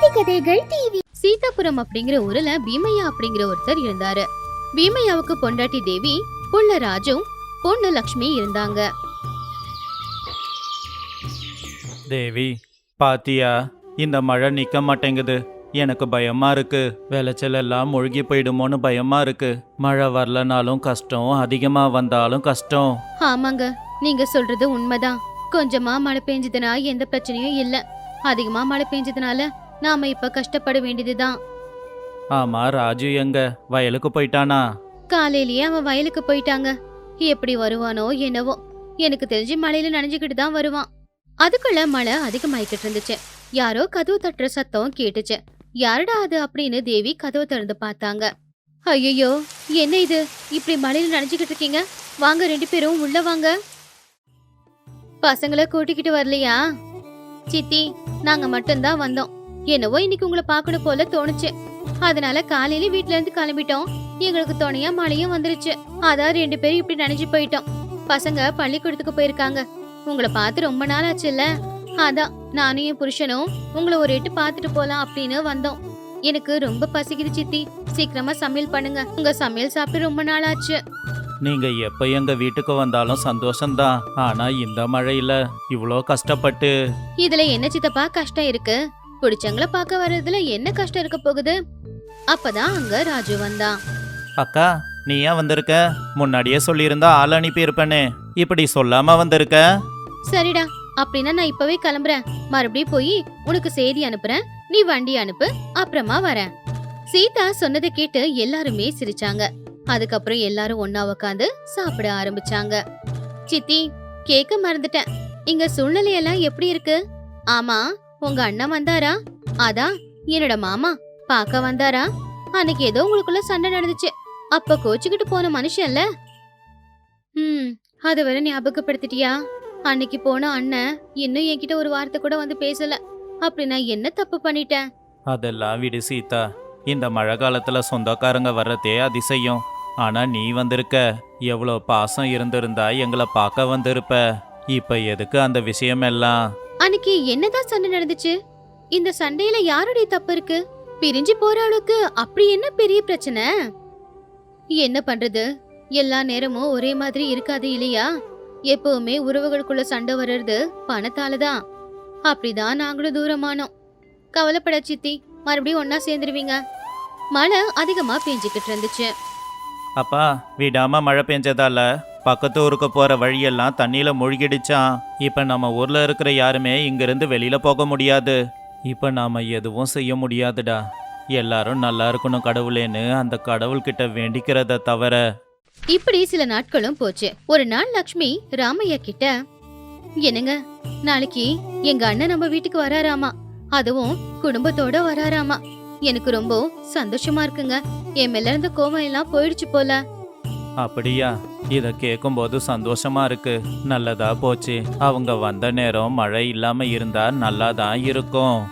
நீதி கதைகள் டிவி சீதாபுரம் அப்படிங்கிற ஊர்ல பீமையா அப்படிங்கிற ஒருத்தர் இருந்தாரு. பீமையாவுக்கு பொண்டாட்டி தேவி புள்ள ராஜு பொண்ணு லக்ஷ்மி இருந்தாங்க. தேவி பாத்தியா? இந்த மழை நிக்க மாட்டேங்குது. எனக்கு பயமா இருக்கு. விளைச்சல் எல்லாம் மூழ்கி போயிடுமோன்னு பயமா இருக்கு. மழை வரலனாலும் கஷ்டம் அதிகமா வந்தாலும் கஷ்டம். ஆமாங்க நீங்க சொல்றது உண்மைதான். கொஞ்சமா மழை பெஞ்சதுனா எந்த பிரச்சனையும் இல்ல. அதிகமா மழை பெஞ்சதுனால நாம இப்ப கஷ்டப்பட வேண்டியதுதான். ஆமா ராஜு எங்க? வயலுக்கு போயிட்டானா? காலையிலேயே அவன் வயலுக்கு போயிட்டாங்க. எப்படி வருவானோ என்னவோ. எனக்கு தெரிஞ்சு மழையில நனைஞ்சுக்கிட்டு தான் வருவான். அதுக்குள்ள மழை அதிகமாயிக்கிட்டு இருந்துச்சு. யாரோ கதவு தட்டுற சத்தம் கேட்டுச்சு. யாருடா அது அப்படின்னு தேவி கதவை திறந்து பார்த்தாங்க. ஐயோ என்ன இது? இப்படி மழையில நனைஞ்சுக்கிட்டு இருக்கீங்க? வாங்க ரெண்டு பேரும் உள்ள வாங்க. பசங்களை கூட்டிக்கிட்டு வரலையா? சித்தி நாங்க மட்டும்தான் வந்தோம். என்னவோ இன்னைக்கு உங்களை பார்க்கணும் போல தோணுச்சு. அதனால காலையில வீட்ல இருந்து கிளம்பிட்டோம். எங்களுக்கு துணையா மழையும் வந்துருச்சு. அதான் ரெண்டு பேரும் இப்படி நினைச்சு போயிட்டோம். பசங்க பள்ளிக்கூடத்துக்கு போயிருக்காங்க. உங்களை பார்த்து ரொம்ப நாள் ஆச்சுல்ல? அதான் நானும் என் புருஷனும் உங்களை ஒரு எட்டு பார்த்துட்டு போலாம் அப்படின்னு வந்தோம். எனக்கு ரொம்ப பசிக்குது சித்தி. சீக்கிரமா சமையல் பண்ணுங்க. உங்க சமையல் சாப்பிட்டு ரொம்ப நாள் ஆச்சு. நீங்க எப்ப எங்க வீட்டுக்கு வந்தாலும் சந்தோஷம்தான். ஆனா இந்த மழையில இவ்வளோ கஷ்டப்பட்டு இதுல என்ன சித்தப்பா கஷ்டம் இருக்கு? பிடிச்சவங்கள பார்க்க வர்றதுல என்ன கஷ்டம் இருக்க போகுது? அப்பதான் அங்க ராஜு வந்தான் அக்கா நீ ஏன் வந்திருக்க? முன்னாடியே சொல்லியிருந்தா ஆள் அனுப்பி இருப்பேனே இப்படி சொல்லாம வந்திருக்க? சரிடா அப்படின்னா நான் இப்பவே கிளம்புறேன். மறுபடியும் போய் உனக்கு செய்தி அனுப்புறேன். நீ வண்டி அனுப்பு அப்புறமா வரேன். சீதா சொன்னதை கேட்டு எல்லாருமே சிரிச்சாங்க. அதுக்கப்புறம் எல்லாரும் ஒண்ணா உட்காந்து சாப்பிட ஆரம்பிச்சாங்க. சித்தி கேக்க மறந்துட்டேன். இங்க சூழ்நிலையெல்லாம் எப்படி இருக்கு? ஆமா உங்க அண்ணன் வந்தாரா? அதான் என்னோட மாமா பார்க்க வந்தாரா? அன்னைக்கு ஏதோ உங்களுக்குள்ள சண்டை நடந்துச்சு. அப்ப கோச்சுக்கிட்டு போன மனுஷன்ல? ம் அது வரை ஞாபகப்படுத்திட்டியா? அன்னைக்கு போன அண்ணன் இன்னும் என்கிட்ட ஒரு வார்த்தை கூட வந்து பேசல. அப்படி நான் என்ன தப்பு பண்ணிட்டேன்? அதெல்லாம் விடு சீதா. இந்த மழை காலத்துல சொந்தக்காரங்க வர்றதே அதிசயம். ஆனா நீ வந்திருக்க எவ்வளோ பாசம் இருந்திருந்தா எங்களை பார்க்க வந்திருப்ப. இப்ப எதுக்கு அந்த விஷயம் எல்லாம் அன்னைக்கு என்னதான் சண்டை நடந்துச்சு? இந்த சண்டையில யாருடைய தப்பு இருக்கு? பிரிஞ்சு போற அளவுக்கு அப்படி என்ன பெரிய பிரச்சனை? என்ன பண்றது? எல்லா நேரமும் ஒரே மாதிரி இருக்காது இல்லையா? எப்பவுமே உறவுகளுக்குள்ள சண்டை வர்றது பணத்தால தான் அப்படிதான் நாங்களும் தூரமானோம். கவலைப்பட சித்தி மறுபடியும் ஒன்னா சேர்ந்துருவீங்க. மழை அதிகமா பெஞ்சுக்கிட்டு இருந்துச்சு. அப்பா விடாம மழை பெஞ்சதால பக்கத்து ஊருக்கு போற வழியெல்லாம் தண்ணியில மூழ்கிடுச்சான் இப்ப நம்ம ஊர்ல இருக்கிற யாருமே இங்கிருந்து வெளியில போக முடியாது. இப்ப நாம எதுவும் செய்ய முடியாதுடா. எல்லாரும் நல்லா இருக்கணும் கடவுளேன்னு அந்த கடவுள்கிட்ட வேண்டிக்கிறத தவிர. இப்படி சில நாட்களும் போச்சு. ஒரு நாள் லக்ஷ்மி ராமையா கிட்ட என்னங்க நாளைக்கு எங்க அண்ணன் நம்ம வீட்டுக்கு வராராமா? அதுவும் குடும்பத்தோட வராராமா? எனக்கு ரொம்ப சந்தோஷமா இருக்குங்க. என் மேல இருந்த கோவம் எல்லாம் போயிடுச்சு போல. அப்படியா? இத கேட்கும்போது சந்தோஷமா இருக்கு. நல்லதா போச்சு. அவங்க வந்த நேரம் மழை இல்லாம இருந்தா நல்லா தான் இருக்கும்.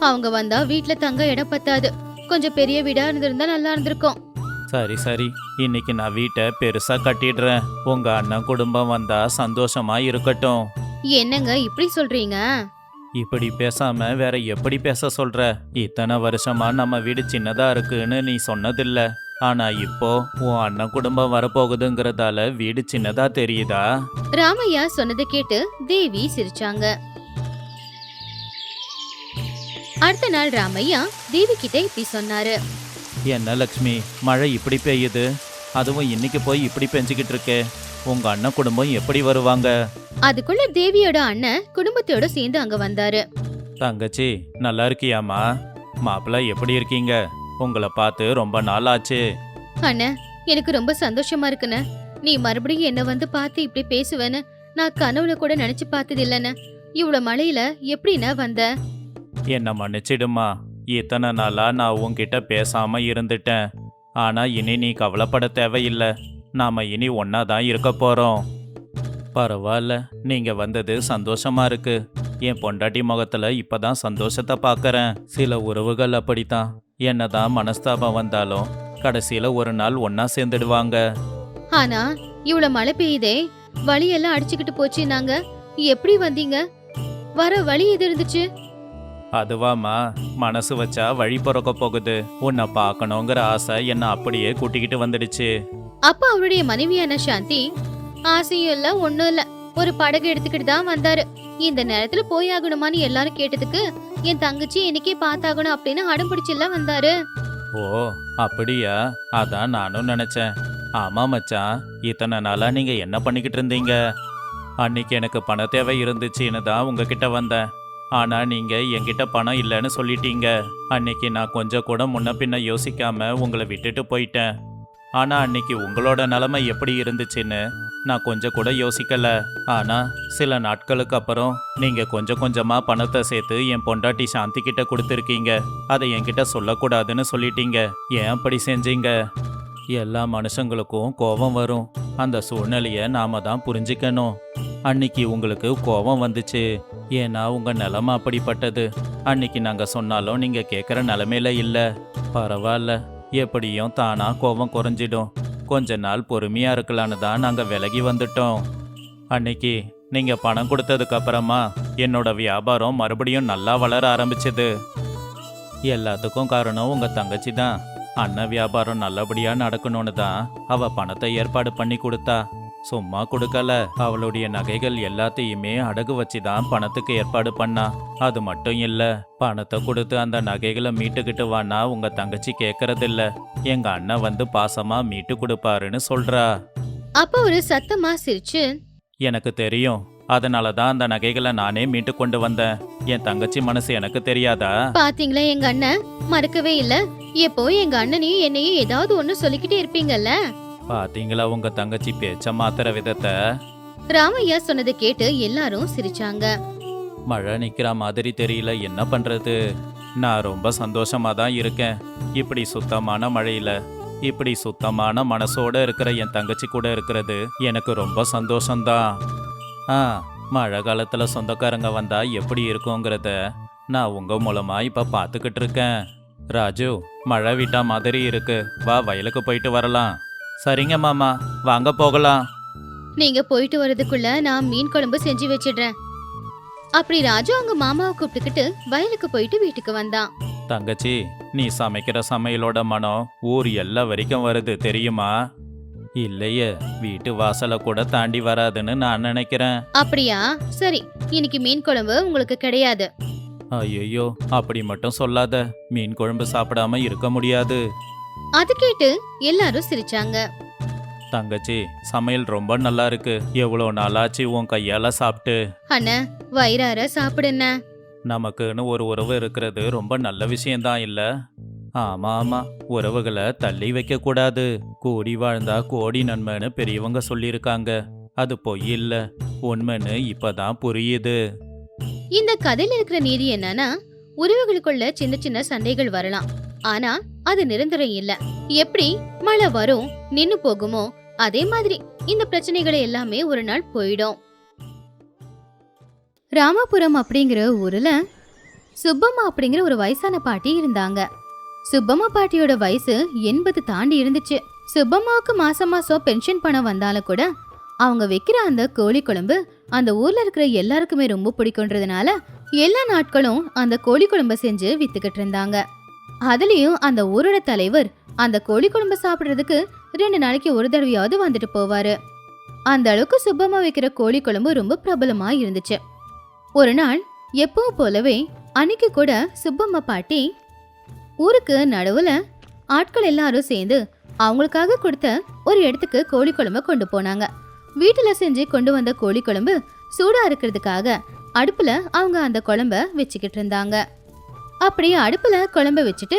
அவங்க வந்தா வீட்ல தங்க இடம் பத்தாது. கொஞ்சம் பெரிய வீடா இருந்திருந்தா நல்லா இருந்திருக்கும். சரி சரி. இன்னைக்கு நான் வீட்டை பெருசா கட்டிடுறேன். உங்க அண்ணன் குடும்பம் வந்தா சந்தோஷமா இருக்கட்டும். என்னங்க இப்படி சொல்றீங்க? இப்படி பேசாம வேற எப்படி பேச சொல்ற? இத்தனை வருஷமா நம்ம வீடு சின்னதா இருக்குன்னு நீ சொன்னதில்ல. ஆனா இப்போ உன் அண்ணன் குடும்பம் வரப்போகுதுங்கிறதால வீடு சின்னதா தெரியுதா? ராமையா சொன்னதை கேட்டு தேவி சிரிச்சாங்க. அடுத்த நாள் ராமையா தேவி கிட்ட இப்படி சொன்னாரு. என்ன லக்ஷ்மி மழை இப்படி பெய்யுது? அதுவும் இன்னைக்கு போய் இப்படி பெஞ்சுக்கிட்டு இருக்கே. உங்க அண்ணன் குடும்பம் எப்படி வருவாங்க? அதுக்குள்ள தேவியோட அண்ணன் குடும்பத்தோட சேர்ந்து அங்க வந்தாரு. தங்கச்சி நல்லா இருக்கியாமா மாப்பிள்ள எப்படி இருக்கீங்க? உங்களை பார்த்து ரொம்ப நாள் ஆச்சு. அண்ணன் எனக்கு ரொம்ப சந்தோஷமா இருக்குண்ணே. நீ மறுபடியும் என்ன வந்து பார்த்து இப்படி பேசுவேன்னு நான் கனவுல கூட நினைச்சு பார்த்தது இல்லைண்ணே இவ்வளவு மழையில எப்படிண்ணே வந்த? என்ன மன்னிச்சிடுமா இத்தனை நாளா நான் உன்கிட்ட பேசாம இருந்துட்டேன். ஆனா இனி நீ கவலைப்பட தேவையில்லை. நாம இனி ஒன்னா தான் இருக்க போறோம். பரவாயில்ல நீங்க வந்தது சந்தோஷமா இருக்கு. என் பொண்டாட்டி முகத்துல இப்பதான் சந்தோஷத்தை பார்க்கறேன் சில உறவுகள் அப்படித்தான். என்னதான் மனஸ்தாபம் வந்தாலும் கடைசியில ஒரு நாள் ஒன்னா சேர்ந்துடுவாங்க. ஆனா இவ்வளவு மழை பெய்யுதே வழியெல்லாம் அடிச்சுக்கிட்டு போச்சு நாங்க எப்படி வந்தீங்க? வர வழி எது இருந்துச்சு? அதுவாம்மா மனசு வச்சா வழி பிறக்க போகுது. உன்னை பார்க்கணுங்கிற ஆசை என்னை அப்படியே கூட்டிக்கிட்டு வந்துடுச்சு. அப்ப அவருடைய மனைவியான சாந்தி ஆசையும் இல்ல ஒண்ணும் இல்ல. ஒரு படகு எடுத்துக்கிட்டு தான் வந்தாரு. இந்த நேரத்துல போய் ஆகணுமான்னு எல்லாரும் கேட்டதுக்கு என் தங்கச்சி என்னைக்கே பார்த்தாகணும் அப்படின்னு அடம் பிடிச்சுல வந்தாரு. ஓ அப்படியா? அதான் நானும் நினைச்சேன். ஆமா மச்சான் இத்தனை நாளா நீங்க என்ன பண்ணிக்கிட்டு இருந்தீங்க? அன்னைக்கு எனக்கு பண தேவை இருந்துச்சுன்னு தான் உங்ககிட்ட வந்தேன். ஆனால் நீங்கள் என்கிட்ட பணம் இல்லைன்னு சொல்லிட்டீங்க. அன்னைக்கு நான் கொஞ்சம் கூட முன்ன பின்ன யோசிக்காம உங்களை விட்டுட்டு போயிட்டேன். ஆனால் அன்னைக்கு உங்களோட நிலமை எப்படி இருந்துச்சுன்னு நான் கொஞ்சம் கூட யோசிக்கல. ஆனால் சில நாட்களுக்கு அப்புறம் நீங்கள் கொஞ்சம் கொஞ்சமாக பணத்தை சேர்த்து என் பொண்டாட்டி சாந்தி கிட்ட கொடுத்துருக்கீங்க. அதை என்கிட்ட சொல்லக்கூடாதுன்னு சொல்லிட்டீங்க. ஏன் அப்படி செஞ்சீங்க? எல்லா மனுஷங்களுக்கும் கோபம் வரும். அந்த சூழ்நிலையை நாம தான் புரிஞ்சுக்கணும். அன்னைக்கு உங்களுக்கு கோபம் வந்துச்சு. ஏன்னா உங்க நிலைமை அப்படிப்பட்டது. அன்னைக்கு நாங்க சொன்னாலும் நீங்க கேட்குற நிலமையில இல்ல. பரவாயில்ல எப்படியும் தானா கோபம் குறைஞ்சிடும். கொஞ்ச நாள் பொறுமையா இருக்கலான்னு தான் நாங்க விலகி வந்துட்டோம். அன்னைக்கு நீங்க பணம் கொடுத்ததுக்கு அப்புறமா என்னோட வியாபாரம் மறுபடியும் நல்லா வளர ஆரம்பிச்சது. எல்லாத்துக்கும் காரணம் உங்க தங்கச்சி தான். அண்ணன் வியாபாரம் நல்லபடியா நடக்கணும்னு தான் அவ பணத்தை ஏற்பாடு பண்ணி கொடுத்தா. சும்மா கொடுக்கல. அவளுடைய நகைகள் எல்லாத்தையுமே அடகு வச்சு தான் பணத்துக்கு ஏற்பாடு பண்ணா. அது மட்டும் இல்ல பணத்தை கொடுத்து அந்த நகைகளை மீட்டுக்கிட்டு வானா உங்க தங்கச்சி கேட்கறதில்ல எங்க அண்ணன் வந்து பாசமா மீட்டு கொடுப்பாருன்னு சொல்றா. அப்ப ஒரு சத்தமா சிரிச்சு எனக்கு தெரியும். அதனால தான் அந்த நகைகளை நானே மீட்டு கொண்டு வந்தேன். என் தங்கச்சி மனசு எனக்கு தெரியாதா? பாத்தீங்களா எங்க அண்ணன்? மறக்கவே இல்ல. எப்போ எங்க அண்ணனையும் என்னையும் ஏதாவது ஒண்ணு சொல்லிக்கிட்டே இருப்பீங்கல்ல? பாத்தீங்களா உங்க தங்கச்சி பேச்ச மாத்துற விதத்தை? ராமையா சொன்னதை கேட்டு எல்லாரும் சிரிச்சாங்க. மழை நிக்கிற மாதிரி தெரியல என்ன பண்றது? நான் ரொம்ப சந்தோஷமா தான் இருக்கேன். இப்படி சுத்தமான மழையில இப்படி சுத்தமான மனசோட இருக்கிற என் தங்கச்சி கூட இருக்கிறது எனக்கு ரொம்ப சந்தோஷம்தான். ஆ மழை காலத்துல சொந்தக்காரங்க வந்தா எப்படி இருக்குங்கிறத நான் உங்க மூலமா இப்ப பாத்துக்கிட்டு இருக்கேன். ராஜு மழை விட்டா மாதிரி இருக்கு. வா வயலுக்கு போயிட்டு வரலாம். சரிங்க மாமா வாங்க போகலாம். நீங்க போயிட்டு வர்றதுக்குள்ள நான் மீன் குழம்பு செஞ்சு வச்சிடுறேன். அப்படி ராஜு அவங்க மாமாவை கூப்பிட்டுக்கிட்டு வயலுக்கு போயிட்டு வீட்டுக்கு வந்தான். தங்கச்சி நீ சமைக்கிற சமையலோட மனம் ஊர் எல்லா வரைக்கும் வருது தெரியுமா? இல்லையே வீட்டு வாசலை கூட தாண்டி வராதுன்னு நான் நினைக்கிறேன். அப்படியா? சரி இன்னைக்கு மீன் குழம்பு உங்களுக்கு கிடையாது. ஐயோ அப்படி மட்டும் சொல்லாத. மீன் குழம்பு சாப்பிடாம இருக்க முடியாது. அது கேட்டு எல்லாரும் சிரிச்சாங்க. தங்கச்சி சமையல் ரொம்ப நல்லா இருக்கு. எவ்வளோ நாளாச்சு உன் கையால சாப்பிட்டு? அண்ணா வயிறார சாப்பிடுண்ண நமக்குன்னு ஒரு உறவு இருக்கிறது ரொம்ப நல்ல விஷயம்தான் இல்ல? ஆமா ஆமா. உறவுகளை தள்ளி வைக்க கூடாது கூடி வாழ்ந்தா கோடி நன்மைன்னு பெரியவங்க சொல்லியிருக்காங்க. அது பொய் இல்ல. உண்மைன்னு இப்பதான் புரியுது. இந்த கதையில இருக்கிற நீதி என்னன்னா உறவுகளுக்குள்ள சின்ன சின்ன சண்டைகள் வரலாம். ஆனா அது நிரந்தரம் இல்ல. எப்படி மழை வரும் நின்னு போகுமோ அதே மாதிரி இந்த பிரச்சனைகளை எல்லாமே ஒரு நாள் போயிடும். ராமபுரம் அப்படிங்கிற ஊர்ல சுப்பம்மா அப்படிங்கிற ஒரு வயசான பாட்டி இருந்தாங்க. சுப்பம்மா பாட்டியோட வயசு எண்பது தாண்டி இருந்துச்சு. சுப்பம்மாவுக்கு மாசம் மாசம் பென்ஷன் பணம் வந்தாலும் கூட அவங்க வைக்கிற அந்த கோழி குழம்பு அந்த ஊர்ல இருக்கிற எல்லாருக்குமே ரொம்ப பிடிக்கும்ன்றதுனால எல்லா நாட்களும் அந்த கோழி குழம்ப செஞ்சு வித்துக்கிட்டு இருந்தாங்க. அதுலயும் அந்த ஊரோட தலைவர் அந்த கோழி குழம்பு சாப்பிடுறதுக்கு ரெண்டு நாளைக்கு ஒரு தடவையாவது வந்துட்டு போவாரு. அந்த அளவுக்கு சுப்பம்மா வைக்கிற கோழி குழம்பு ரொம்ப பிரபலமா இருந்துச்சு. ஒரு நாள் எப்பவும் போலவே அன்னைக்கு கூட சுப்பம்மா பாட்டி ஊருக்கு நடுவுல ஆட்கள் எல்லாரும் சேர்ந்து அவங்களுக்காக கொடுத்த ஒரு இடத்துக்கு கோழி குழம்பு கொண்டு போனாங்க. வீட்டில் செஞ்சு கொண்டு வந்த கோழி குழம்பு சூடாக இருக்கிறதுக்காக அடுப்பில் அவங்க அந்த குழம்ப வச்சுக்கிட்டு இருந்தாங்க. அப்படியே அடுப்புல குழம்பு வச்சுட்டு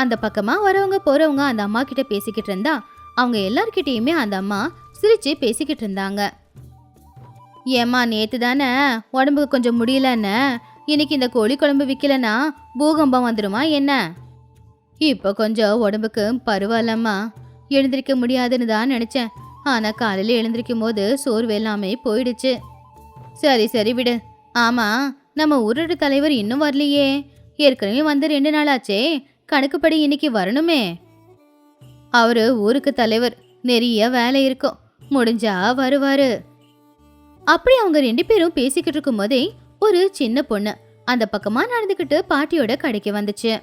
அந்த பக்கமா வரவங்க போறவங்க அந்த அம்மா கிட்ட பேசிக்கிட்டு இருந்தா அவங்க எல்லார்கிட்டயுமே அந்த அம்மா சிரிச்சு பேசிக்கிட்டு இருந்தாங்க. ஏம்மா நேத்து தானே உடம்புக்கு கொஞ்சம் முடியலன்னு இன்னைக்கு இந்த கோழி குழம்பு விற்கலனா பூகம்பம் வந்துடுமா என்ன? இப்போ கொஞ்சம் உடம்புக்கு பரவாயில்லம்மா. எழுந்திருக்க முடியாதுன்னு தான் நினச்சேன். ஆனால் காலையில் எழுந்திருக்கும் போது சோர்வு எல்லாமே போயிடுச்சு. சரி சரி விடு. ஆமாம் நம்ம ஊரோட தலைவர் இன்னும் வரலையே. ஏற்கனவே வந்து ரெண்டு நாள் ஆச்சே கணக்குப்படி இன்னைக்கு வரணுமே. அவரு ஊருக்கு தலைவர். நிறைய வேலை இருக்கும். முடிஞ்சா வருவாரு. அப்படி அவங்க ரெண்டு பேரும் பேசிக்கிட்டு இருக்கும் போதே ஒரு சின்ன பொண்ணு அந்த பக்கமா நடந்துக்கிட்டு பாட்டியோட கடைக்கு வந்துச்சு.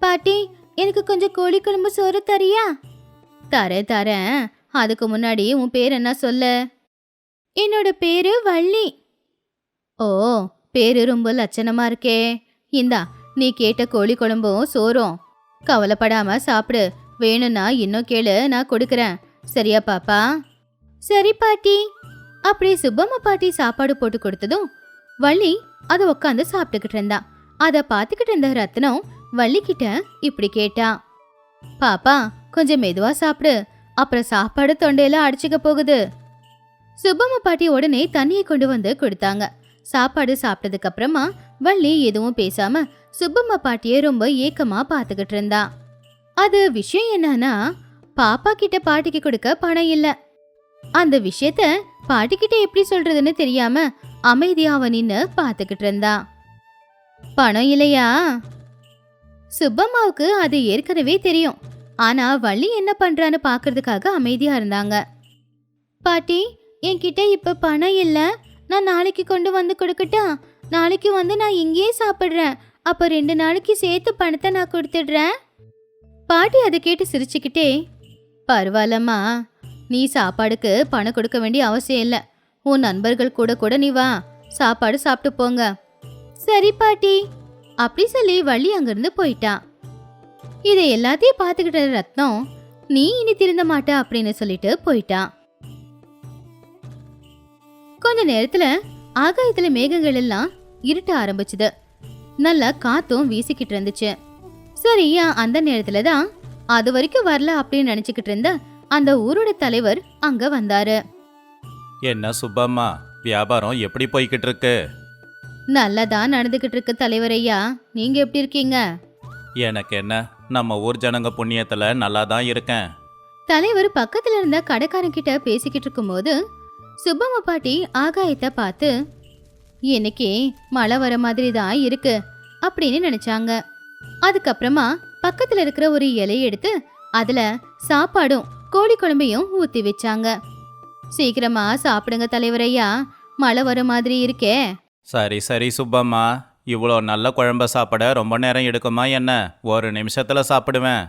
பாட்டி எனக்கு கொஞ்சம் கோழி குழம்பு சோறு தரியா? தரேன் தரேன் அதுக்கு முன்னாடி உன் பேர் என்ன சொல்ல? என்னோட பேரு வள்ளி. ஓ பேரு ரொம்ப லட்சணமா இருக்கே. இந்தா நீ கேட்ட கோழி குழம்பும் சோறும். கவலைப்படாம சாப்பிடு. வேணும்னா இன்னும் கேளு நான் கொடுக்கறேன். சரியா பாப்பா? சரி பாட்டி. அப்படி சுப்பம்மா பாட்டி சாப்பாடு போட்டு கொடுத்ததும் வள்ளி அதை உட்காந்து சாப்பிட்டுக்கிட்டு இருந்தா. அதை பார்த்துக்கிட்டு இருந்த ரத்னம் வள்ளி கிட்ட இப்படி கேட்டா. பாப்பா கொஞ்சம் மெதுவா சாப்பிடு. அப்புறம் சாப்பாடு தொண்டையில அடிச்சுக்க போகுது. சுப்பம்மா பாட்டி உடனே தண்ணியை கொண்டு வந்து கொடுத்தாங்க. சாப்பாடு சாப்பிட்டதுக்கு அப்புறமா வள்ளி எதுவும் பேசாம சுப்பம்மா பாட்டியை ரொம்ப ஏக்கமா பார்த்துக்கிட்டு இருந்தா. அது விஷயம் என்னன்னா பாப்பா கிட்ட பாட்டிக்கு கொடுக்க பணம் இல்ல. அந்த விஷயத்த பாட்டிக்கிட்ட எப்படி சொல்றதுன்னு தெரியாம அமைதியா அவன் நின்னு பார்த்துக்கிட்டு இருந்தா. பணம் இல்லையா? சுப்பம்மாவுக்கு அது ஏற்கனவே தெரியும். ஆனா வள்ளி என்ன பண்றான்னு பாக்குறதுக்காக அமைதியா இருந்தாங்க. பாட்டி என்கிட்ட இப்ப பணம் இல்ல. நான் நாளைக்கு கொண்டு வந்து கொடுக்கட்டா நாளைக்கு வந்து நான் இங்கேயே சாப்பிட்றேன். அப்போ ரெண்டு நாளைக்கு சேர்த்து பணத்தை நான் கொடுத்துடுறேன். பாட்டி அதை கேட்டு சிரிச்சுக்கிட்டே பரவாயில்லம்மா நீ சாப்பாடுக்கு பணம் கொடுக்க வேண்டிய அவசியம் இல்லை. உன் நண்பர்கள் கூட கூட நீ வா. சாப்பாடு சாப்பிட்டு போங்க. சரி பாட்டி. அப்படி சொல்லி வள்ளி அங்கிருந்து போயிட்டான் இதை எல்லாத்தையும் பார்த்துக்கிட்ட ரத்னம் நீ இனி திருந்த மாட்ட? அப்படின்னு சொல்லிட்டு போயிட்டான் கொஞ்ச நேரத்துல ஆகாயத்துல மேகங்கள் எல்லாம் இருட்ட ஆரம்பிச்சுது. நல்லா காத்தும் வீசிக்கிட்டு இருந்துச்சு. சரியா அந்த நேரத்துல தான் அது வரைக்கும் வரல அப்படின்னு நினைச்சுக்கிட்டு இருந்த அந்த ஊரோட தலைவர் அங்க வந்தாரு. என்ன சுப்பம்மா வியாபாரம் எப்படி போய்கிட்டு இருக்கு? நல்லதா நடந்துகிட்டு இருக்கு தலைவர் ஐயா. நீங்க எப்படி இருக்கீங்க? எனக்கு என்ன நம்ம ஊர் ஜனங்க புண்ணியத்துல நல்லா தான் இருக்கேன். தலைவர் பக்கத்துல இருந்த கடைக்காரன் கிட்ட பேசிக்கிட்டு இருக்கும்போது சுப்பம்மா பாட்டி ஆகாயத்தை பார்த்து இன்னைக்கு மழை வர மாதிரி தான் இருக்கு அப்படின்னு நினைச்சாங்க. அதுக்கப்புறமா பக்கத்துல இருக்கிற ஒரு இலையை எடுத்து அதுல சாப்பாடும் கோழி குழம்பையும் ஊத்தி வச்சாங்க. சீக்கிரமா சாப்பிடுங்க தலைவர் ஐயா மழை வர மாதிரி இருக்கே. சரி சரி சுப்பம்மா இவ்வளோ நல்ல குழம்ப சாப்பிட ரொம்ப நேரம் எடுக்குமா என்ன? ஒரு நிமிஷத்துல சாப்பிடுவேன்.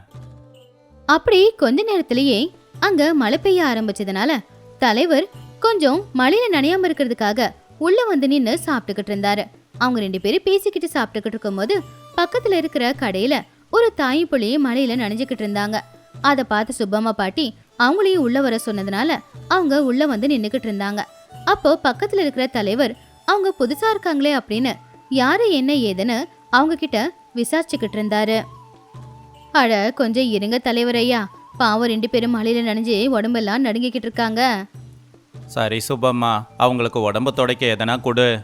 அப்படி கொஞ்ச நேரத்திலேயே அங்க மழை பெய்ய ஆரம்பிச்சதுனால தலைவர் கொஞ்சம் மழையில நனையாம இருக்கிறதுக்காக உள்ள வந்து நின்னு சாப்பிட்டுக்கிட்டு இருந்தாரு. அவங்க ரெண்டு பேரும் பேசிக்கிட்டு சாப்பிட்டுக்கிட்டு இருக்கும்போது பக்கத்துல இருக்கிற கடையில ஒரு தாய் புள்ளி மழையில நனைஞ்சுக்கிட்டு இருந்தாங்க. அதை பார்த்து சுப்பம்மா பாட்டி அவங்களையும் உள்ள வர சொன்னதுனால அவங்க உள்ள வந்து நின்றுக்கிட்டு இருந்தாங்க. அப்போ பக்கத்துல இருக்கிற தலைவர் அவங்க புதுசா இருக்காங்களே அப்படின்னு யாரு என்ன ஏதுன்னு அவங்க கிட்ட விசாரிச்சுக்கிட்டு இருந்தாரு. அட கொஞ்சம் இருங்க தலைவர் ஐயா. பாவம் ரெண்டு பேரும் மழையில நனைஞ்சு உடம்பெல்லாம் நடுங்கிக்கிட்டு இருக்காங்க. சரி சுப்பம்மா அவங்களுக்கு உடம்பு துடைக்க எதனா கொடு.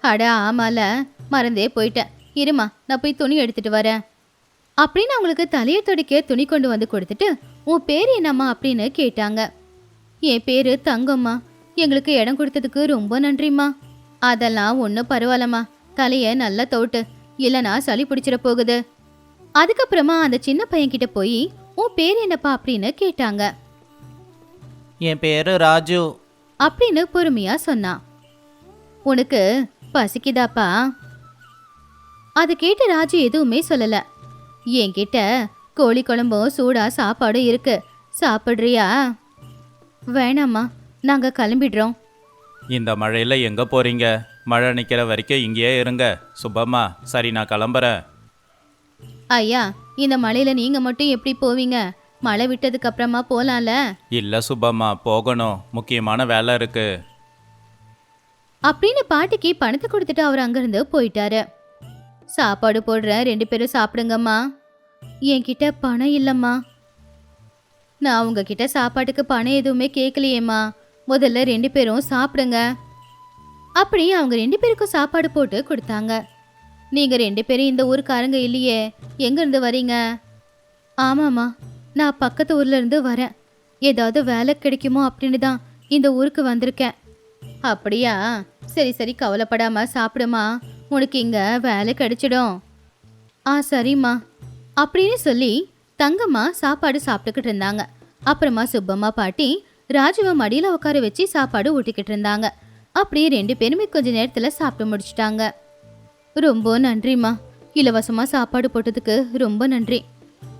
அட ஆமால. மறந்தே போயிட்டேன். இருமா நான் போய் துணி எடுத்துட்டு வரேன். அப்படின்னு அவங்களுக்கு தலையை துடைக்க துணி கொண்டு வந்து கொடுத்துட்டு உன் பேர் என்னம்மா? அப்படின்னு கேட்டாங்க. என் பேரு தங்கம்மா. எங்களுக்கு இடம் கொடுத்ததுக்கு ரொம்ப நன்றிம்மா. அதெல்லாம் ஒன்றும் பரவாயில்லம்மா. தலையை நல்லா தோட்டு இல்லைனா சளி பிடிச்சிட போகுது. அதுக்கப்புறமா அந்த சின்ன பையன்கிட்ட போய் உன் பேர் என்னப்பா? அப்படின்னு கேட்டாங்க. என் பேரு ராஜு. அப்படின்னு பொறுமையா சொன்னான் உனக்கு பசிக்குதாப்பா? அது கேட்ட ராஜு எதுவுமே சொல்லல. என்கிட்ட கோழி குழம்பும் சூடா சாப்பாடும் இருக்கு. சாப்பிடுறியா? வேணாம்மா நாங்க கிளம்பிடுறோம். இந்த மழையில எங்க போறீங்க? மழை நிக்கிற வரைக்கும் இங்கேயே இருங்க. சுப்பம்மா சரி நான் கிளம்புறேன். ஐயா இந்த மழையில நீங்க மட்டும் எப்படி போவீங்க? மழை விட்டதுக்கு அப்புறமா போலாம்ல? இல்ல சுப்பம்மா போகணும். முக்கியமான வேலை இருக்கு. அப்படின்னு பாட்டிக்கு பணத்தை கொடுத்துட்டு அவர் அங்கிருந்து போயிட்டாரு. சாப்பாடு போடுறேன் ரெண்டு பேரும் சாப்பிடுங்கம்மா. என்கிட்ட பணம் இல்லைம்மா. நான் உங்ககிட்ட சாப்பாட்டுக்கு பணம் எதுவுமே கேட்கலையேம்மா. முதல்ல ரெண்டு பேரும் சாப்பிடுங்க. அப்படி அவங்க ரெண்டு பேருக்கும் சாப்பாடு போட்டு கொடுத்தாங்க. நீங்க ரெண்டு பேரும் இந்த ஊருக்காரங்க இல்லையே. எங்க இருந்து வரீங்க? ஆமாம்மா. நான் பக்கத்து ஊர்ல இருந்து வரேன். ஏதாவது வேலை கிடைக்குமோ அப்படின்னு தான் இந்த ஊருக்கு வந்திருக்கேன். அப்படியா? சரி சரி கவலைப்படாம சாப்பிடுமா? உனக்கு இங்க வேலை கிடைச்சிடும். ஆ சரிம்மா. அப்படின்னு சொல்லி தங்கம்மா சாப்பாடு சாப்பிட்டுக்கிட்டு இருந்தாங்க. அப்புறமா சுப்பம்மா பாட்டி ராஜுவை மடியில் உட்கார வச்சு சாப்பாடு ஊட்டிக்கிட்டு இருந்தாங்க. அப்படியே ரெண்டு பேருமே கொஞ்ச நேரத்தில் சாப்பிட்டு முடிச்சிட்டாங்க. ரொம்ப நன்றிம்மா. இலவசமாக சாப்பாடு போட்டதுக்கு ரொம்ப நன்றி.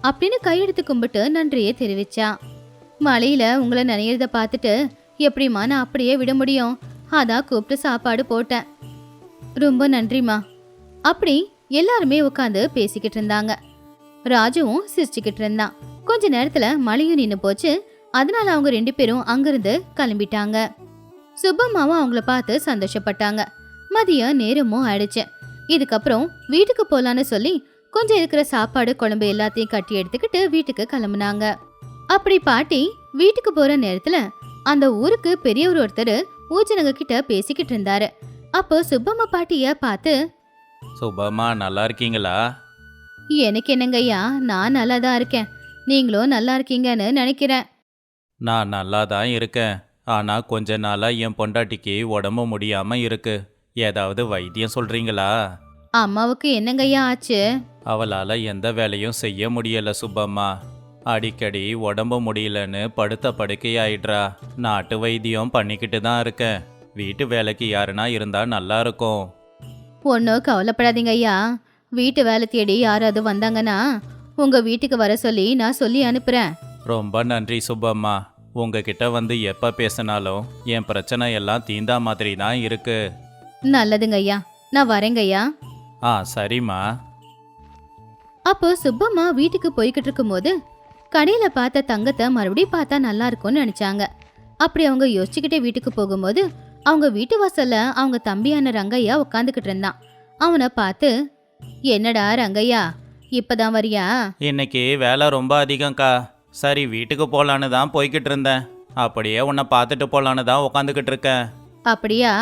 அப்படின்னு கையெடுத்து கும்பிட்டு நன்றியை தெரிவிச்சா. மழையில உங்களை நினைகிறத பார்த்துட்டு எப்படிம்மா நான் அப்படியே விட முடியும்? அதான் கூப்பிட்டு சாப்பாடு போட்டேன். ரொம்ப நன்றிம்மா. அப்படி எல்லாருமே உட்காந்து பேசிக்கிட்டு இருந்தாங்க. ராஜுவும் சிரிச்சுக்கிட்டு இருந்தான். கொஞ்ச நேரத்துல மழையும் நின்னு போச்சு. அதனால அவங்க ரெண்டு பேரும் அங்கிருந்து கிளம்பிட்டாங்க. சுப்பம்மாவும் அவங்கள பார்த்து சந்தோஷப்பட்டாங்க. மதியம் நேரமும் ஆயிடுச்சு. இதுக்கப்புறம் வீட்டுக்கு போலான்னு சொல்லி கொஞ்சம் இருக்கிற சாப்பாடு குழம்பு எல்லாத்தையும் கட்டி எடுத்துக்கிட்டு வீட்டுக்கு கிளம்புனாங்க. அப்படி பாட்டி வீட்டுக்கு போற நேரத்துல அந்த ஊருக்கு பெரியவர் ஒருத்தர் ஊஜனங்க கிட்ட பேசிக்கிட்டு இருந்தாரு. அப்போ சுப்பம்மா பாட்டிய பார்த்து சுபமா நல்லா இருக்கீங்களா? எனக்கு என்னங்கய்யா நான் நல்லா தான் இருக்கேன். நீங்களும் நல்லா இருக்கீங்கன்னு நினைக்கிறேன். நான் நல்லா தான் இருக்கேன். ஆனால் கொஞ்ச நாளாக என் பொண்டாட்டிக்கு உடம்பு முடியாமல் இருக்கு. ஏதாவது வைத்தியம் சொல்கிறீங்களா அம்மாவுக்கு என்னங்கய்யா ஆச்சு? அவளால் எந்த வேலையும் செய்ய முடியல சுப்பம்மா. அடிக்கடி உடம்பு முடியலன்னு படுத்த படுக்கையாயிடுறா. நாட்டு வைத்தியம் பண்ணிக்கிட்டு தான் இருக்கேன். வீட்டு வேலைக்கு யாருனா இருந்தா நல்லா இருக்கும். ஒன்றும் கவலைப்படாதீங்க ஐயா. வீட்டு வேலை தேடி யாராவது வந்தாங்கன்னா உங்க வீட்டுக்கு வர சொல்லி நான் சொல்லி அனுப்புறேன். ரொம்ப நன்றி சுப்பம்மா. உங்ககிட்ட வந்து எப்போ பேசினாலும் என் பிரச்சனை எல்லாம் தீந்தா மாதிரி தான் இருக்கு. நல்லதுங்க ஐயா. நான் வரேங்க ஐயா. ஆ சரிம்மா. அப்போ சுப்பம்மா வீட்டுக்கு போய்கிட்டு இருக்கும்போது கடையில பார்த்த தங்கத்தை மறுபடியும் பார்த்தா நல்லா இருக்கும்னு நினைச்சாங்க. அப்படி அவங்க யோசிச்சுக்கிட்டே வீட்டுக்கு போகும்போது அவங்க வீட்டு வாசல்ல அவங்க தம்பியான ரங்கையா உட்காந்துக்கிட்டு இருந்தான். அவனை பார்த்து என்னடா ரங்கையா இப்பதான் வரியா? இன்னைக்கு வேலை ரொம்ப அதிகம்க்கா. சரி வீட்டுக்கு போகலான்னு தான் போய்கிட்டு இருந்தேன். அப்படியே உன்னை பார்த்துட்டு போகலான்னு தான் உட்காந்துக்கிட்டு இருக்கேன். அப்படியா?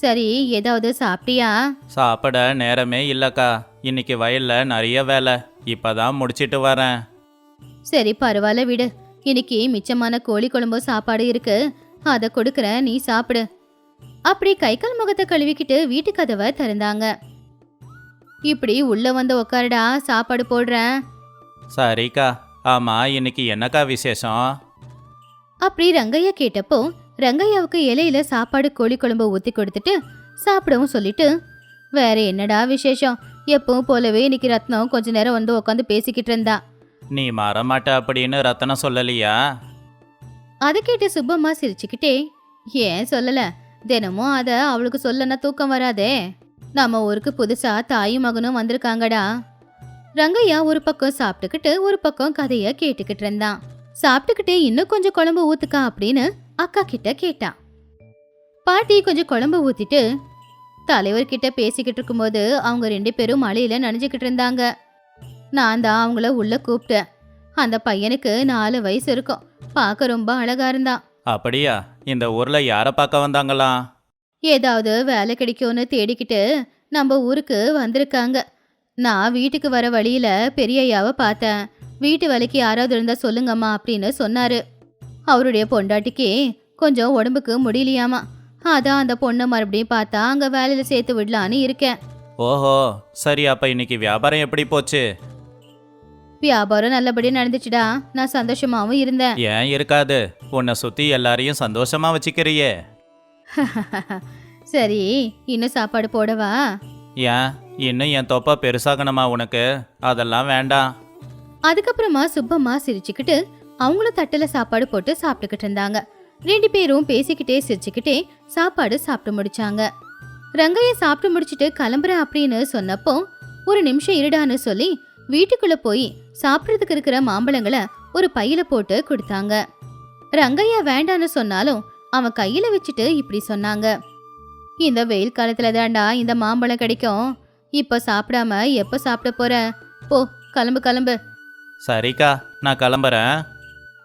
சரி ஏதாவது சாப்பிட்டியா? சாப்பிட நேரமே இல்லைக்கா. இன்னைக்கு வயலில் நிறைய வேலை. இப்போ தான் முடிச்சிட்டு வரேன். சரி பரவாயில்ல விடு. இன்னைக்கு மிச்சமான கோழி குழம்பு சாப்பாடு இருக்கு. அதை கொடுக்குறேன் நீ சாப்பிடு. அப்படி கை கால் முகத்தை கழுவிக்கிட்டு வீட்டு கதவை திறந்தாங்க. இப்படி உள்ள வந்து உக்காருடா சாப்பாடு போடுறேன். சரிக்கா. ஆமாம் இன்னைக்கு என்னக்கா விசேஷம்? அப்படி ரங்கையா கேட்டப்போ ரங்கையாவுக்கு இலையில சாப்பாடு கோழி குழம்பு ஊத்தி கொடுத்துட்டு சாப்பிடவும் சொல்லிட்டு வேற என்னடா விசேஷம்? எப்பவும் போலவே இன்னைக்கு ரத்னம் கொஞ்ச நேரம் வந்து உட்காந்து பேசிக்கிட்டு இருந்தா. நீ மறமாட்ட அப்படின்னு ரத்தனம் சொல்லலையா? அதை கேட்டு சுப்பம்மா சிரிச்சுக்கிட்டே ஏன் சொல்லல? தினமும் அத அவளுக்கு சொல்லனா தூக்கம் வராதே. நம்ம ஊருக்கு புதுசா தாயும் மகனும் வந்திருக்காங்கடா. ரங்கையா ஒரு பக்கம் சாப்பிட்டுக்கிட்டு ஒரு பக்கம் கதைய கேட்டுக்கிட்டு இருந்தான். சாப்பிட்டுக்கிட்டே இன்னும் கொஞ்சம் குழம்பு ஊத்துக்கா அப்படின்னு அக்கா கிட்ட கேட்டான் பாட்டி கொஞ்சம் குழம்பு ஊத்திட்டு தலைவர்கிட்ட பேசிக்கிட்டு இருக்கும்போது அவங்க ரெண்டு பேரும் மழையில நனைஞ்சுக்கிட்டு இருந்தாங்க. நான் தான் அவங்கள உள்ள கூப்பிட்டேன். அந்த பையனுக்கு நாலு வயசு இருக்கும். பார்க்க ரொம்ப அழகா இருந்தான் அப்படியா? இந்த ஊரில் யாரை பார்க்க வந்தாங்களாம் ஏதாவது வேலை கிடைக்கும்னு தேடிக்கிட்டு நம்ம ஊருக்கு வந்திருக்காங்க. நான் வீட்டுக்கு வர வழியில பெரியய்யாவை பார்த்தேன். வீட்டு வேலைக்கு யாராவது இருந்தா சொல்லுங்கம்மா அப்படின்னு சொன்னாரு. அவருடைய பொண்டாட்டிக்கு கொஞ்சம் உடம்புக்கு முடியலையாமா? அதான் அந்த பொண்ணை மறுபடியும் பார்த்தா அங்க வேலையில சேர்த்து விடலான்னு இருக்கேன். ஓஹோ சரி அப்போ இன்னைக்கு வியாபாரம் எப்படி போச்சு? வியாபாரம் நல்லபடியா நடந்துச்சுடா. நான் சந்தோஷமாவும் இருந்தேன். ஏன் இருக்காது? உன்னை சுற்றி எல்லாரையும் சந்தோஷமா வச்சுக்கிறியே. சரி இன்னும் சாப்பாடு போடவா? ஏன்? இன்னும் என் தொப்பை பெருசாகணுமா உனக்கு? அதெல்லாம் வேண்டாம். அதுக்கப்புறமா சுப்பம்மா சிரிச்சுக்கிட்டு அவங்களும் தட்டில் சாப்பாடு போட்டு சாப்பிட்டுக்கிட்டு இருந்தாங்க. ரெண்டு பேரும் பேசிக்கிட்டே சிரிச்சுக்கிட்டே சாப்பாடு சாப்பிட்டு முடிச்சாங்க. ரங்கைய சாப்பிட்டு முடிச்சிட்டு கிளம்புறேன் அப்படின்னு சொன்னப்போ ஒரு நிமிஷம் இருடான்னு சொல்லி வீட்டுக்குள்ள போய் சாப்பிட்றதுக்கு இருக்கிற மாம்பழங்களை ஒரு பையில போட்டு கொடுத்தாங்க. ரங்கையா வேண்டான்னு சொன்னாலும் அவன் கையில வச்சுட்டு இப்படி சொன்னாங்க. இந்த வெயில் காலத்துல தாண்டா இந்த மாம்பழம் கிடைக்கும். இப்ப சாப்பிடாம எப்ப சாப்பிட போற? போ கிளம்பு கிளம்பு. சரிக்கா நான் கிளம்புறேன்.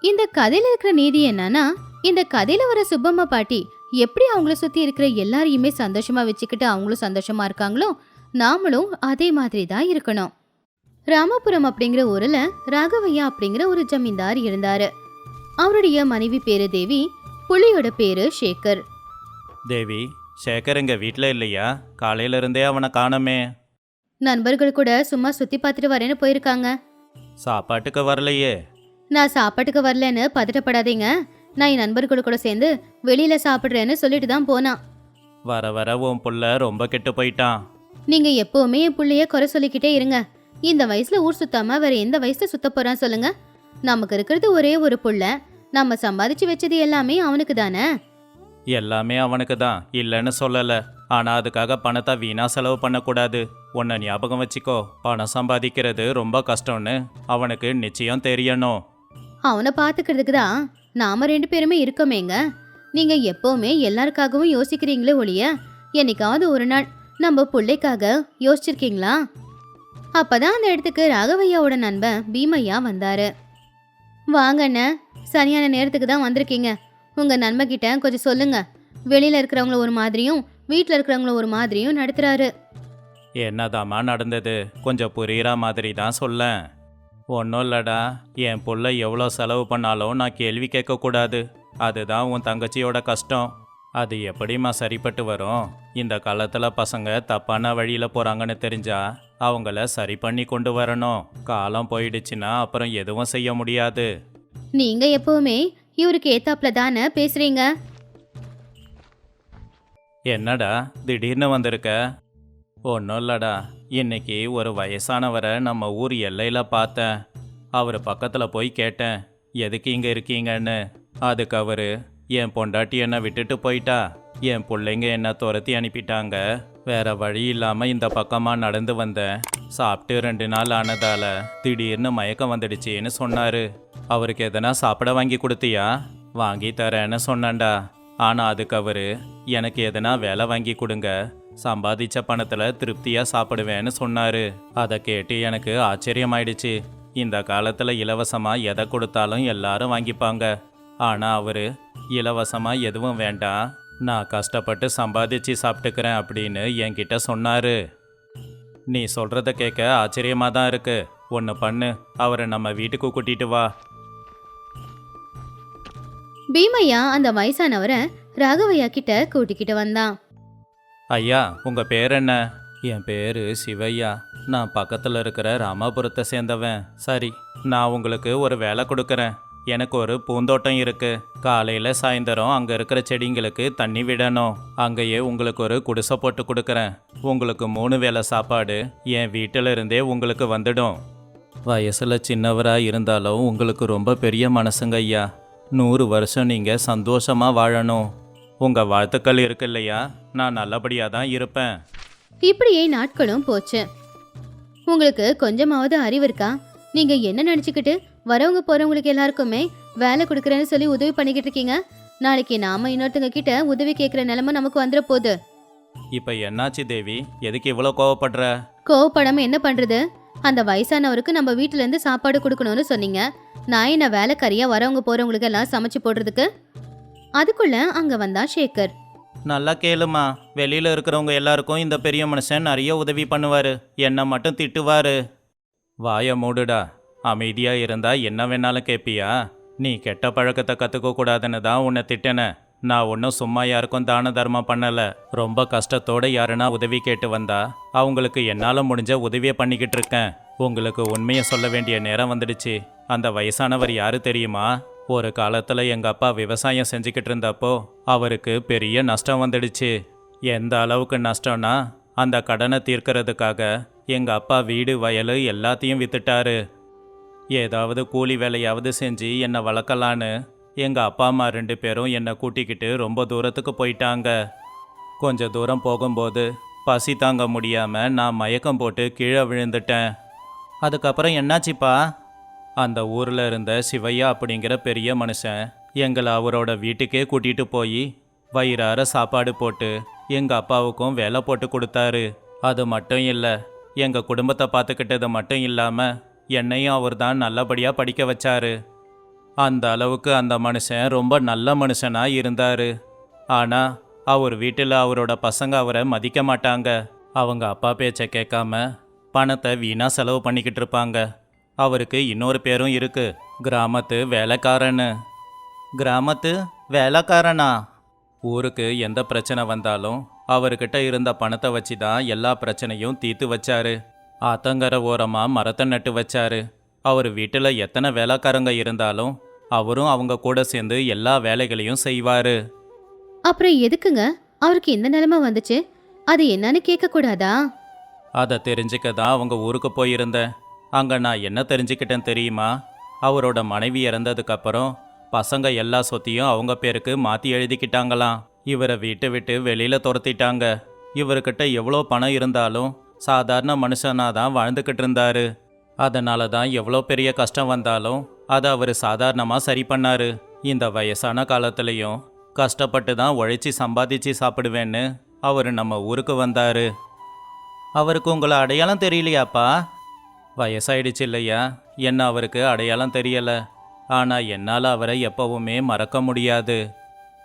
இந்த கதையில இருக்கிற நீதி என்னன்னா இந்த கதையில வர சுப்பம்மா பாட்டி எப்படி அவங்கள சுத்தி இருக்கிற எல்லாரையுமே சந்தோஷமா வச்சுக்கிட்டு அவங்களும் சந்தோஷமா இருக்காங்களோ நாமளும் அதே மாதிரி தான் இருக்கணும். ராமபுரம் அப்படிங்கிற ஊர்ல ராகவையா அப்படிங்கிற ஒரு ஜமீன்தார் இருந்தாரு. அவருடைய மனைவி பேரு தேவி புலியோட பேரு சேகர். தேவி சேகர் எங்க வீட்டில் இல்லையா? காலையில இருந்தே அவனை காணோமே. நண்பர்கள் கூட சும்மா சுத்தி பார்த்துட்டு வரேன்னு போயிருக்காங்க. சாப்பாட்டுக்கு வரலையே. நான் சாப்பாட்டுக்கு வரலன்னு பதட்டப்படாதீங்க. நான் என் நண்பர்கள் கூட சேர்ந்து வெளியில சாப்பிடுறேன்னு சொல்லிட்டு தான் போனான். வர வர உன் புள்ள ரொம்ப கெட்டு போயிட்டான். நீங்க எப்பவுமே என் புள்ளைய குறை சொல்லிக்கிட்டே இருங்க. இந்த வயசுல ஊர் சுத்தாம வேற எந்த வயசுல சுத்த போறான் சொல்லுங்க. நமக்கு இருக்கிறது ஒரே ஒரு புள்ள. நம்ம சம்பாதிச்சு வச்சது எல்லாமே அவனுக்கு தானே? எல்லாமே அவனுக்கு தான். இல்லைன்னு சொல்லலை. ஆனால் அதுக்காக பணத்தை வீணா செலவு பண்ணக்கூடாது. உன்னை ஞாபகம் வச்சுக்கோ. பணம் சம்பாதிக்கிறது ரொம்ப கஷ்டம்னு அவனுக்கு நிச்சயம் தெரியணும். அவனை பார்த்துக்கிறதுக்கு தான் நாம ரெண்டு பேருமே இருக்கோமேங்க. நீங்க எப்பவுமே எல்லாருக்காகவும் யோசிக்கிறீங்களே ஒழிய என்னைக்காவது ஒரு நாள் நம்ம பிள்ளைக்காக யோசிச்சிருக்கீங்களா? அப்பதான் அந்த இடத்துக்கு ராகவையாவோட நண்பன் பீமையா வந்தாரு. வாங்கண்ண சரியான நேரத்துக்கு தான் வந்திருக்கீங்க. உங்க நண்பன் கிட்ட கொஞ்சம் சொல்லுங்க. வெளியில இருக்கிறவங்கள ஒரு மாதிரியும் வீட்டில் இருக்கிறவங்கள ஒரு மாதிரியும் நடத்துறாரு. என்னதாம்மா நடந்தது? கொஞ்சம் புரியுற மாதிரி தான் சொல்லேன். ஒன்றும் இல்லடா. என் புள்ள எவ்வளோ செலவு பண்ணாலும் நான் கேள்வி கேட்கக்கூடாது. அதுதான் உன் தங்கச்சியோட கஷ்டம். அது எப்படிம்மா சரிப்பட்டு வரும்? இந்த காலத்தில் பசங்க தப்பான வழியில் போகிறாங்கன்னு தெரிஞ்சா அவங்கள சரி பண்ணி கொண்டு வரணும். காலம் போயிடுச்சுன்னா அப்புறம் எதுவும் செய்ய முடியாது. நீங்க எப்பவுமே இவருக்கு ஏத்தாப்புல தானே பேசுறீங்க? என்னடா திடீர்னு வந்திருக்க? ஒன்றும் இல்லடா. இன்னைக்கு ஒரு வயசானவரை நம்ம ஊர் எல்லையில் பார்த்தேன். அவர் பக்கத்தில் போய் கேட்டேன் எதுக்கு இங்கே இருக்கீங்கன்னு? அதுக்கு அவர் என் பொண்டாட்டி என்னை விட்டுட்டு போயிட்டா. என் பிள்ளைங்க என்னை துரத்தி அனுப்பிட்டாங்க. வேற வழி இல்லாமல் இந்த பக்கமாக நடந்து வந்தேன். சாப்பிட்டு ரெண்டு நாள் ஆனதால திடீர்னு மயக்கம் வந்துடுச்சேன்னு சொன்னார். அவருக்கு எதனா சாப்பிட வாங்கி கொடுத்தியா? வாங்கி தரேன்னு சொன்னேன்டா. ஆனால் அதுக்கு அவர் எனக்கு எதனா வேலை வாங்கி கொடுங்க. சம்பாதிச்ச பணத்தில் திருப்தியாக சாப்பிடுவேன்னு சொன்னார். அதை கேட்டு எனக்கு ஆச்சரியமாயிடுச்சு. இந்த காலத்தில் இலவசமாக எதை கொடுத்தாலும் எல்லாரும் வாங்கிப்பாங்க. ஆனால் அவர் இலவசமாக எதுவும் வேண்டாம். நான் கஷ்டப்பட்டு சம்பாதிச்சு சாப்பிட்டுக்கிறேன் அப்படின்னு என்கிட்ட சொன்னார். நீ சொல்கிறத கேட்க ஆச்சரியமாக தான் இருக்கு. ஒன்று பண்ணு அவரை நம்ம வீட்டுக்கு கூட்டிட்டு வா. பீமையா அந்த வயசானவரை ராகவையா கிட்ட கூட்டிக்கிட்டு வந்தான். ஐயா உங்கள் பேர் என்ன? என் பேர் சிவையா. நான் பக்கத்தில் இருக்கிற ராமாபுரத்தை சேர்ந்தவன். சரி நான் உங்களுக்கு ஒரு வேலை கொடுக்குறேன். எனக்கு ஒரு பூந்தோட்டம் இருக்கு. காலையில் சாயந்தரம் அங்கே இருக்கிற செடிங்களுக்கு தண்ணி விடணும். அங்கேயே உங்களுக்கு ஒரு குடிசை போட்டு கொடுக்குறேன். உங்களுக்கு மூணு வேளை சாப்பாடு என் வீட்டில இருந்தே உங்களுக்கு வந்துடும். வயசில் சின்னவராக இருந்தாலும் உங்களுக்கு ரொம்ப பெரிய மனசுங்க ஐயா. நூறு வருஷம் நீங்கள் சந்தோஷமாக வாழணும். உங்கள் வாழ்த்துக்கள் இருக்கு இல்லையா? நான் நல்லபடியாக தான் இருப்பேன். இப்படியே நாட்களும் போச்சு. உங்களுக்கு கொஞ்சமாவது அறிவு இருக்கா? நீங்க என்ன நினைச்சுக்கிட்டு வரவங்க போறவங்களுக்கு எல்லாருக்குமே வேலை கொடுக்குறேன்னு சொல்லி உதவி பண்ணிக்கிட்டு இருக்கீங்க? நாளைக்கு நாம இன்னொருத்தங்க கிட்ட உதவி கேட்குற நிலைமை நமக்கு வந்துட போகுது இப்போ என்னாச்சு தேவி? எதுக்கு இவ்வளோ கோவப்படுற? கோவப்படாம என்ன பண்றது? அந்த வயசானவருக்கு நம்ம வீட்ல இருந்து சாப்பாடு கொடுக்கணும்னு சொன்னீங்க. நான் என்ன வேலைக்காரியா வரவங்க போறவங்களுக்கு எல்லாம் சமைச்சு போடுறதுக்கு? அதுக்குள்ள அங்க வந்தா சேகர். நல்லா கேளுமா வெளியில் இருக்கிறவங்க எல்லாருக்கும் இந்த பெரிய மனுஷன் நிறைய உதவி பண்ணுவார். என்னை மட்டும் திட்டுவார். வாயை மூடுடா அமைதியாக இருந்தா என்ன வேணாலும் கேட்பியா நீ கெட்ட பழக்கத்தை கற்றுக்க கூடாதுன்னு தான் உன்னை திட்டினேன் நான் ஒன்றும் சும்மா யாருக்கும் தான தர்மம் பண்ணலை. ரொம்ப கஷ்டத்தோட யாருன்னா உதவி கேட்டு வந்தா அவங்களுக்கு என்னால் முடிஞ்ச உதவியை பண்ணிக்கிட்டு இருக்கேன். உங்களுக்கு உண்மையை சொல்ல வேண்டிய நேரம் வந்துடுச்சு. அந்த வயசானவர் யாரு தெரியுமா? ஒரு காலத்தில் எங்கள் அப்பா விவசாயம் செஞ்சுக்கிட்டு இருந்தப்போ அவருக்கு பெரிய நஷ்டம் வந்துடுச்சு. எந்த அளவுக்கு நஷ்டம்னா அந்த கடனை தீர்க்கறதுக்காக எங்கள் அப்பா வீடு வயல் எல்லாத்தையும் வித்துட்டாரு. ஏதாவது கூலி வேலையாவது செஞ்சு என்னை வளர்க்கலான்னு எங்கள் அப்பா அம்மா ரெண்டு பேரும் என்னை கூட்டிக்கிட்டு ரொம்ப தூரத்துக்கு போயிட்டாங்க. கொஞ்ச தூரம் போகும்போது பசி தாங்க முடியாமல் நான் மயக்கம் போட்டு கீழே விழுந்துட்டேன். அதுக்கப்புறம் என்னாச்சுப்பா? அந்த ஊரில் இருந்த சிவையா அப்படிங்கிற பெரிய மனுஷன் எங்களை அவரோட வீட்டுக்கே கூட்டிகிட்டு போய் வயிறார சாப்பாடு போட்டு எங்கள் அப்பாவுக்கும் வேலை போட்டு கொடுத்தாரு. அது மட்டும் இல்லை எங்கள் குடும்பத்தை பார்த்துக்கிட்டது மட்டும் இல்லாமல் என்னையும் அவர் தான் நல்லபடியாக படிக்க வச்சாரு. அந்த அளவுக்கு அந்த மனுஷன் ரொம்ப நல்ல மனுஷனாக இருந்தார். ஆனால் அவர் வீட்டில் அவரோட பசங்க அவரை மதிக்க மாட்டாங்க. அவங்க அப்பா பேச்சை கேட்காம பணத்தை வீணாக செலவு பண்ணிக்கிட்டு இருப்பாங்க. அவருக்கு இன்னொரு பேரும் இருக்கு. கிராமத்து வேலைக்காரன்னு. கிராமத்து வேலைக்காரனா? ஊருக்கு எந்த பிரச்சனை வந்தாலும் அவர்கிட்ட இருந்த பணத்தை வச்சு தான் எல்லா பிரச்சனையும் தீர்த்து வச்சாரு. ஆத்தங்கர ஓரமாக மரத்தை நட்டு வச்சாரு. அவர் வீட்டில் எத்தனை வேலைக்காரங்க இருந்தாலும் அவரும் அவங்க கூட சேர்ந்து எல்லா வேலைகளையும் செய்வார். அப்புறம் எதுக்குங்க? அவருக்கு இந்த நிலைமை வந்துச்சு? அது என்னன்னு கேட்க கூடாதா அதை தெரிஞ்சுக்க தான் அவங்க ஊருக்கு போயிருந்தேன். அங்கே நான் என்ன தெரிஞ்சுக்கிட்டேன் தெரியுமா? அவரோட மனைவி இறந்ததுக்கப்புறம் பசங்க எல்லா சொத்தையும் அவங்க பேருக்கு மாற்றி எழுதிக்கிட்டாங்களாம். இவரை வீட்டை விட்டு வெளியில் துரத்திட்டாங்க. இவர்கிட்ட எவ்வளோ பணம் இருந்தாலும் சாதாரண மனுஷனாக தான் வாழ்ந்துக்கிட்டு இருந்தாரு. அதனால தான் எவ்வளோ பெரிய கஷ்டம் வந்தாலும் அதை அவர் சாதாரணமாக சரி பண்ணாரு. இந்த வயசான காலத்துலேயும் கஷ்டப்பட்டு தான் உழைச்சி சம்பாதிச்சு சாப்பிடுவேன்னு அவர் நம்ம ஊருக்கு வந்தார். அவருக்கு உங்களை அடையாளம் தெரியலையாப்பா? வயசாயிடுச்சு இல்லையா? என்ன அவருக்கு அடையாளம் தெரியல. ஆனால் என்னால் அவரை எப்பவுமே மறக்க முடியாது.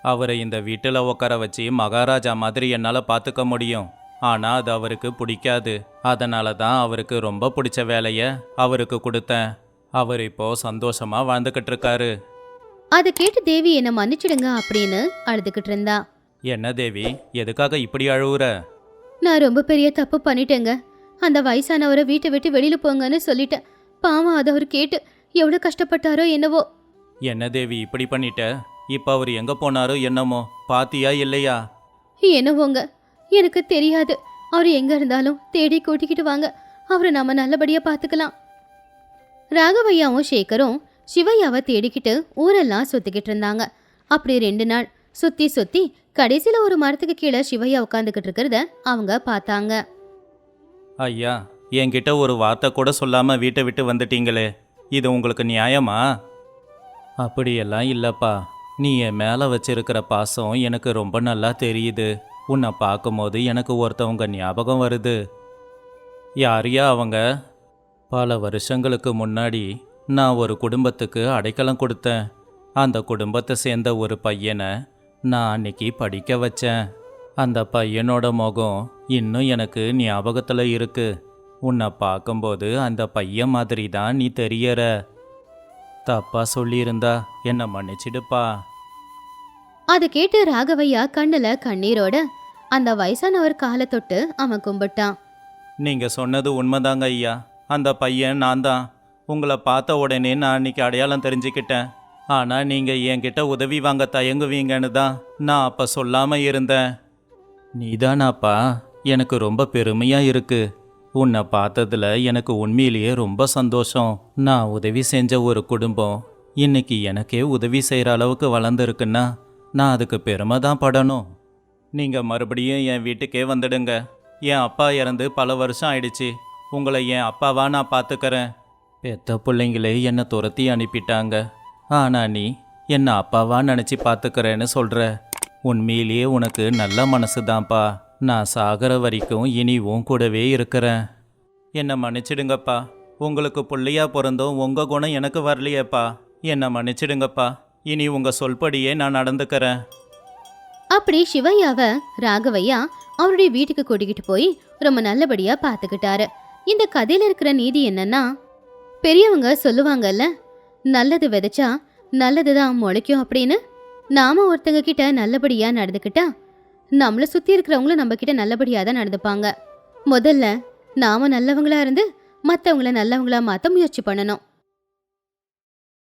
அவரை இந்த வீட்டில் உட்கார வச்சு மகாராஜா மாதிரி என்னால் பார்த்துக்க முடியும். ஆனால் அது அவருக்கு பிடிக்காது. அதனால தான் அவருக்கு ரொம்ப பிடிச்ச வேலையை அவருக்கு கொடுத்தேன். அவர் இப்போ சந்தோஷமாக வாழ்ந்துக்கிட்டு இருக்காரு. அதை கேட்டு தேவி என்ன மன்னிச்சிடுங்க அப்படின்னு அழுதுகிட்டு இருந்தா. என்ன தேவி? எதுக்காக இப்படி அழுவுற? நான் ரொம்ப பெரிய தப்பு பண்ணிட்டேங்க. அந்த வயசானவரை வீட்டை விட்டு வெளியில போங்கன்னு சொல்லிட்டேன். பாவம் அதை அவர் கேட்டு எவ்வளவு கஷ்டப்பட்டாரோ என்னவோ. என்ன தேவி இப்படி பண்ணிட்ட? இப்போ அவர் எங்கே போனாரோ என்னமோ? பாத்தியா இல்லையா? என்னவோங்க எனக்கு தெரியாது. அவர் எங்க இருந்தாலும் தேடி கூட்டிக்கிட்டு வாங்க. அவரை நாம நல்லபடியா பாத்துக்கலாம். ராகவையாவும் சேகரும் சிவையாவை தேடிக்கிட்டு ஊரெல்லாம் சுத்திக்கிட்டு இருந்தாங்க. அப்படி ரெண்டு நாள் சுத்தி சுத்தி கடைசியில ஒரு மரத்துக்கு கீழே சிவையா உட்காந்துக்கிட்டு இருக்கிறத அவங்க பார்த்தாங்க. ஐயா என்கிட்ட ஒரு வார்த்தை கூட சொல்லாமல் வீட்டை விட்டு வந்துட்டீங்களே இது உங்களுக்கு நியாயமா? அப்படியெல்லாம் இல்லைப்பா. நீ என் மேலே வச்சிருக்கிற பாசம் எனக்கு ரொம்ப நல்லா தெரியுது. உன்னை பார்க்கும்போது எனக்கு ஒருத்தவங்க ஞாபகம் வருது. யாரையா அவங்க? பல வருஷங்களுக்கு முன்னாடி நான் ஒரு குடும்பத்துக்கு அடைக்கலம் கொடுத்தேன். அந்த குடும்பத்தை சேர்ந்த ஒரு பையனை நான் அன்னைக்கு படிக்க வச்சேன். அந்த பையனோட முகம் இன்னும் எனக்கு ஞாபகத்தில் இருக்கு. உன்னை பார்க்கும்போது அந்த பையன் மாதிரி தான் நீ தெரியற. தப்பா சொல்லியிருந்தா என்னை மன்னிச்சிடுப்பா. அதை கேட்டு ராகவையா கண்ணுல கண்ணீரோட அந்த வயசானவர் காலை தொட்டு அவன் கும்பிட்டான். நீங்க சொன்னது உண்மைதாங்க ஐயா. அந்த பையன் நான் தான் உங்களை பார்த்த உடனே நான் அன்னைக்கு அடையாளம் தெரிஞ்சுக்கிட்டேன். ஆனால் நீங்கள் என்கிட்ட உதவி வாங்க தயங்குவீங்கன்னு தான் நான் அப்போ சொல்லாமல் இருந்தேன். நீதானாப்பா எனக்கு ரொம்ப பெருமையாக இருக்கு. உன்னை பார்த்ததுல எனக்கு உண்மையிலேயே ரொம்ப சந்தோஷம். நான் உதவி செஞ்ச ஒரு குடும்பம் இன்னைக்கு எனக்கே உதவி செய்கிற அளவுக்கு வளர்ந்துருக்குன்னா நான் அதுக்கு பெருமை தான் படணும். நீங்கள் மறுபடியும் என் வீட்டுக்கே வந்துடுங்க. என் அப்பா இறந்து பல வருஷம் ஆயிடுச்சு. உங்களை என் அப்பாவா நான் பார்த்துக்கறேன் பெத்த பிள்ளைங்களே என்னை துரத்தி அனுப்பிட்டாங்க. ஆனா நீ என்னை அப்பாவா நினச்சி பார்த்துக்கிறேன்னு சொல்கிற உண்மையிலேயே உனக்கு நல்ல மனசு தான்ப்பா நான் சாகிற வரைக்கும் இனி உன் கூடவே இருக்கிறேன். என்னை மன்னிச்சிடுங்கப்பா. உங்களுக்கு புள்ளையா பிறந்தும் உங்கள் குணம் எனக்கு வரலையேப்பா. என்னை மன்னிச்சிடுங்கப்பா. இனி உங்கள் சொல்படியே நான் நடந்துக்கிறேன். அப்படி சிவையாவை ராகவையா அவருடைய வீட்டுக்கு கூட்டிக்கிட்டு போய் ரொம்ப நல்லபடியா பார்த்துக்கிட்டாரு. இந்த கதையில இருக்கிற நீதி என்னன்னா பெரியவங்க சொல்லுவாங்கல்ல நல்லது விதைச்சா நல்லதுதான் முளைக்கும் அப்படின்னு. நாம ஒருத்தங்க கிட்ட நல்லபடியா நடந்துக்கிட்டா நம்மள சுத்தி இருக்கிறவங்களும் நம்ம கிட்ட நல்லபடியா தான் நடந்துப்பாங்க. முதல்ல நாம நல்லவங்களா இருந்து மத்தவங்கள நல்லவங்களா மாத்த முயற்சி பண்ணணும்.